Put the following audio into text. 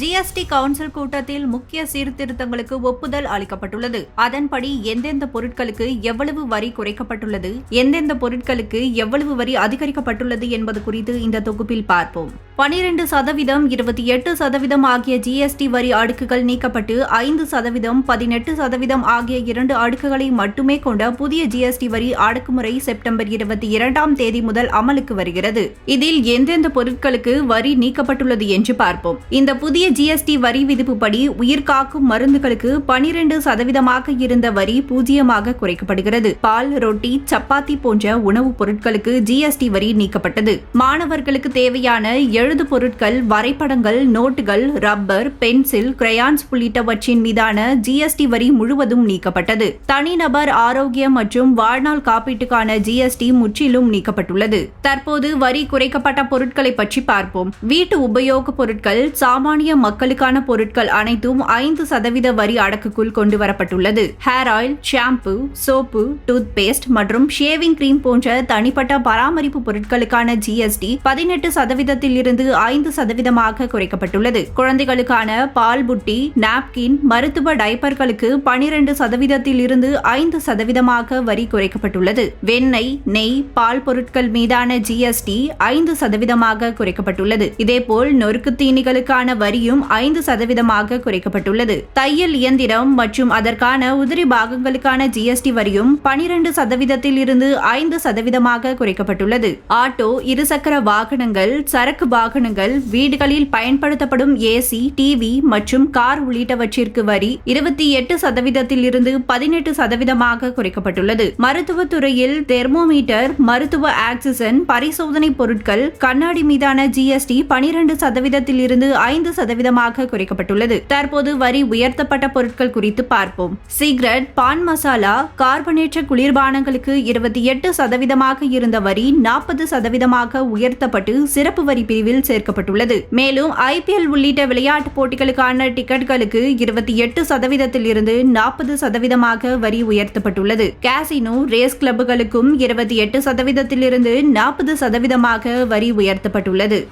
GST council கூட்டத்தில் முக்கிய சீர்திருத்தங்களுக்கு ஒப்புதல் அளிக்கப்பட்டுள்ளது. அதன்படி எந்தெந்த பொருட்களுக்கு எவ்வளவு வரி குறைக்கப்பட்டுள்ளது எந்தெந்த பொருட்களுக்கு எவ்வளவு வரி அதிகரிக்கப்பட்டுள்ளது என்பது குறித்து இந்த தொகுப்பில் பார்ப்போம். பனிரெண்டு சதவீதம் இருபத்தி எட்டு சதவீதம் ஆகிய ஜிஎஸ்டி வரி அடுக்குகள் நீக்கப்பட்டு ஐந்து சதவீதம் பதினெட்டு சதவீதம் ஆகிய இரண்டு அடுக்குகளை மட்டுமே கொண்ட புதிய ஜிஎஸ்டி வரி அடக்குமுறை செப்டம்பர் இருபத்தி இரண்டாம் தேதி முதல் அமலுக்கு வருகிறது. இதில் எந்தெந்த பொருட்களுக்கு வரி நீக்கப்பட்டுள்ளது என்று பார்ப்போம். இந்த புதிய ஜிஎஸ்டி வரி விதிப்புப்படி உயிர்காக்கும் மருந்துகளுக்கு பனிரெண்டு சதவீதமாக இருந்த வரி பூஜ்ஜியமாக குறைக்கப்படுகிறது. பால் ரொட்டி சப்பாத்தி போன்ற உணவுப் பொருட்களுக்கு ஜிஎஸ்டி வரி நீக்கப்பட்டது. மாணவர்களுக்கு தேவையான எழுது பொருட்கள் வரைபடங்கள் நோட்டுகள் ரப்பர் பென்சில் கிரையான்ஸ் உள்ளிட்டவற்றின் மீதான ஜிஎஸ்டி வரி முழுவதும் நீக்கப்பட்டது. தனிநபர் ஆரோக்கியம் மற்றும் வாழ்நாள் காப்பீட்டுக்கான ஜிஎஸ்டி முற்றிலும் நீக்கப்பட்டுள்ளது. தற்போது வரி குறைக்கப்பட்ட பொருட்களை பற்றி பார்ப்போம். வீட்டு உபயோக பொருட்கள் சாமானிய மக்களுக்கான பொருட்கள் அனைத்தும் ஐந்து சதவீத வரி அடக்குக்குள் கொண்டு வரப்பட்டுள்ளது hair oil shampoo soap toothpaste மற்றும் ஷேவிங் கிரீம் போன்ற தனிப்பட்ட பராமரிப்பு பொருட்களுக்கான ஜிஎஸ்டி பதினெட்டு சதவீதத்தில் இருந்து ஐந்து சதவீதமாக குறைக்கப்பட்டுள்ளது. குழந்தைகளுக்கான பால் புட்டி நாப்கின் மருத்துவ டைப்பர்களுக்கு பனிரெண்டு சதவீதத்தில் இருந்து ஐந்து சதவீதமாக வரி குறைக்கப்பட்டுள்ளது. வெண்ணெய் நெய் பால் பொருட்கள் மீதான ஜிஎஸ்டி ஐந்து சதவீதமாக குறைக்கப்பட்டுள்ளது. இதேபோல் நொறுக்கு தீனிகளுக்கான வரியும் ஐந்து சதவீதமாக குறைக்கப்பட்டுள்ளது. தையல் இயந்திரம் மற்றும் அதற்கான உதிரி பாகங்களுக்கான ஜிஎஸ்டி வரியும் பனிரெண்டு சதவீதத்தில் இருந்து ஐந்து சதவீதமாக குறைக்கப்பட்டுள்ளது. ஆட்டோ இருசக்கர வாகனங்கள் சரக்கு வாகனங்கள் வீடுகளில் பயன்படுத்தப்படும் ஏசி டிவி மற்றும் கார் உள்ளிட்டவற்றிற்கு வரி இருபத்தி எட்டு சதவீதத்தில் இருந்து பதினெட்டு சதவீதமாக குறைக்கப்பட்டுள்ளது. மருத்துவத்துறையில் தெர்மோமீட்டர் மருத்துவ ஆக்சிஜன் பரிசோதனை பொருட்கள் கண்ணாடி மீதான ஜிஎஸ்டி பனிரெண்டு சதவீதத்தில் இருந்து ஐந்து சதவீதமாக குறைக்கப்பட்டுள்ளது. தற்போது வரி உயர்த்தப்பட்ட பொருட்கள் குறித்து பார்ப்போம். சிகரெட் பான் மசாலா கார்பனேற்ற குளிர்பானங்களுக்கு இருபத்தி எட்டு சதவீதமாக இருந்த வரி நாற்பது சதவீதமாக உயர்த்தப்பட்டு சிறப்பு வரி பிரிவில் சேர்க்கப்பட்டுள்ளது. மேலும் ஐபிஎல் உள்ளிட்ட விளையாட்டு போட்டிகளுக்கான டிக்கெட்களுக்கு இருபத்தி எட்டு சதவீதத்தில் இருந்து நாற்பது சதவீதமாக வரி உயர்த்தப்பட்டுள்ளது. காசினோ ரேஸ் கிளப்புகளுக்கும் இருபத்தி எட்டு சதவீதத்தில் இருந்து நாற்பது சதவீதமாக வரி உயர்த்தப்பட்டுள்ளது.